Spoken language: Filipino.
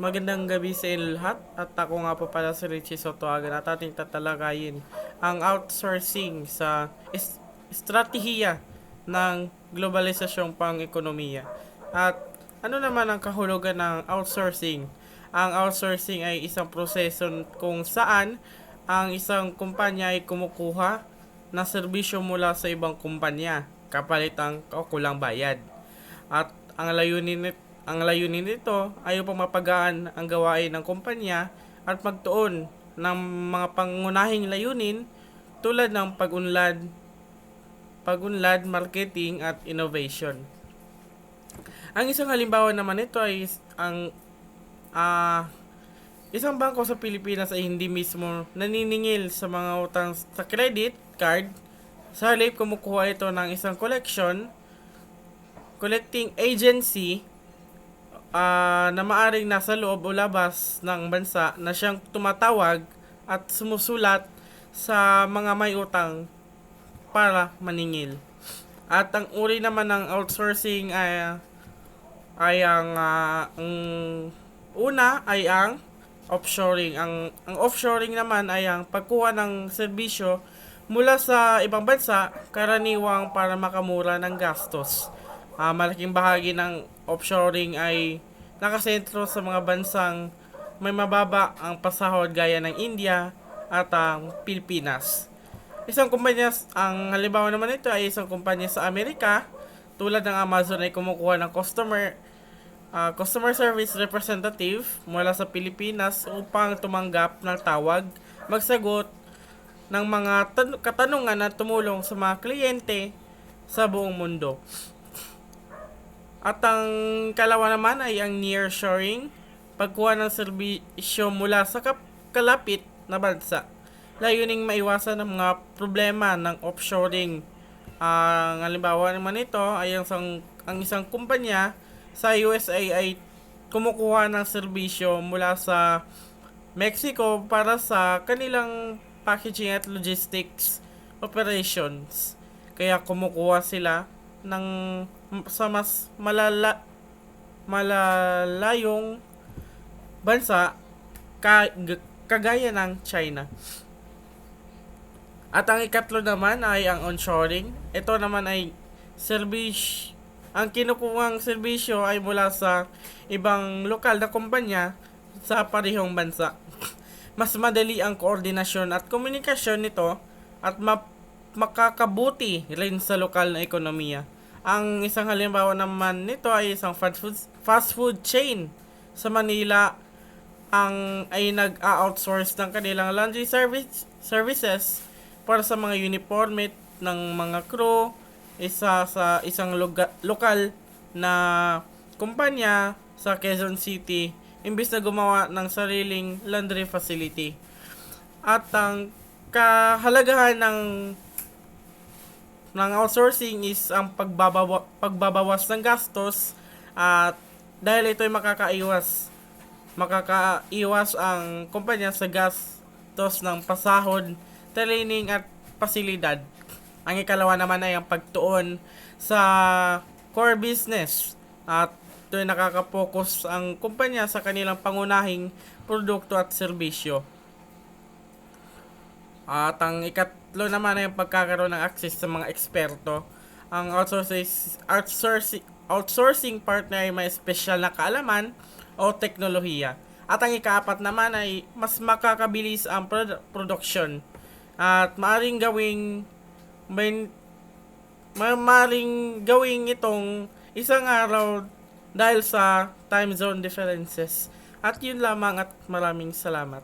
magandang gabi sa inyo lahat. At ako nga po pala si Richie Sotoagan at ating tatalakayin ang outsourcing sa is- estratehiya ng globalisasyong pang-ekonomiya. At ano naman ang kahulugan ng outsourcing? Ang outsourcing ay isang proseso kung saan ang isang kumpanya ay kumukuha ng serbisyo mula sa ibang kumpanya kapalit ang kulang bayad. At ang layunin nit ang layunin nito ay upang mapagaan ang gawain ng kumpanya at magtuon ng mga pangunahing layunin tulad ng pag-unlad, pag-unlad, marketing at innovation. Ang isang halimbawa naman nito ay ang ah isang bangko sa Pilipinas ay hindi mismo naniningil sa mga utang sa credit card sa halip kumukuha ito ng isang collection collecting agency ah, na maaring nasa loob o labas ng bansa na siyang tumatawag at sumusulat sa mga may utang para maningil. At ang uri naman ng outsourcing ay ay ang, ah, ang una ay ang offshoring. Ang ang offshoring naman ay ang pagkuha ng serbisyo mula sa ibang bansa karaniwang para makamura ng gastos. Ah, malaking bahagi ng offshoring ay nakasentro sa mga bansang may mababa ang pasahod gaya ng India at ang Pilipinas. Isang kumpanya, ang halimbawa naman ito ay isang kumpanya sa Amerika tulad ng Amazon ay kumukuha ng customer ah, customer service representative mula sa Pilipinas upang tumanggap ng tawag, magsagot ng mga tan- katanungan at tumulong sa mga kliyente sa buong mundo. At ang kalawa naman ay ang nearshoring, pagkuha ng serbisyo mula sa kalapit na bansa. Layuning maiwasan ang mga problema ng offshoring. Ang halimbawa naman ito ay ang isang, ang isang kumpanya sa USA ay kumukuha ng serbisyo mula sa Mexico para sa kanilang packaging at logistics operations. Kaya kumukuha sila ng sa mas malala malalayong bansa ka, kagaya ng China. At ang ikatlo naman ay ang onshoring. Ito naman ay service ang kinukuhang serbisyo ay mula sa ibang lokal na kumpanya sa parehong bansa. Mas madali ang koordinasyon at komunikasyon nito at ma- makakabuti rin sa lokal na ekonomiya. Ang isang halimbawa naman nito ay isang fast food, fast food chain sa Manila ang ay nag-outsource ng kanilang laundry service services para sa mga uniforme ng mga crew isa sa isang luga, lokal na kumpanya sa Quezon City imbis na gumawa ng sariling laundry facility. At ang kahalagahan ng ng outsourcing is ang pagbabawa, pagbabawas ng gastos at dahil ito ay makakaiwas makakaiwas ang kumpanya sa gastos ng pasahod, training at pasilidad. Ang ikalawa naman ay ang pagtuon sa core business at ito ay nakakapokus ang kumpanya sa kanilang pangunahing produkto at serbisyo. At ang ikatlo naman ay ang pagkakaroon ng access sa mga eksperto. Ang outsourcing, outsourcing, outsourcing partner ay may special na kaalaman o teknolohiya. At ang ikaapat naman ay mas makakabilis ang produ- production. At maaring gawing may ma- maaring gawing itong isang araw dahil sa time zone differences. At yun lamang at maraming salamat.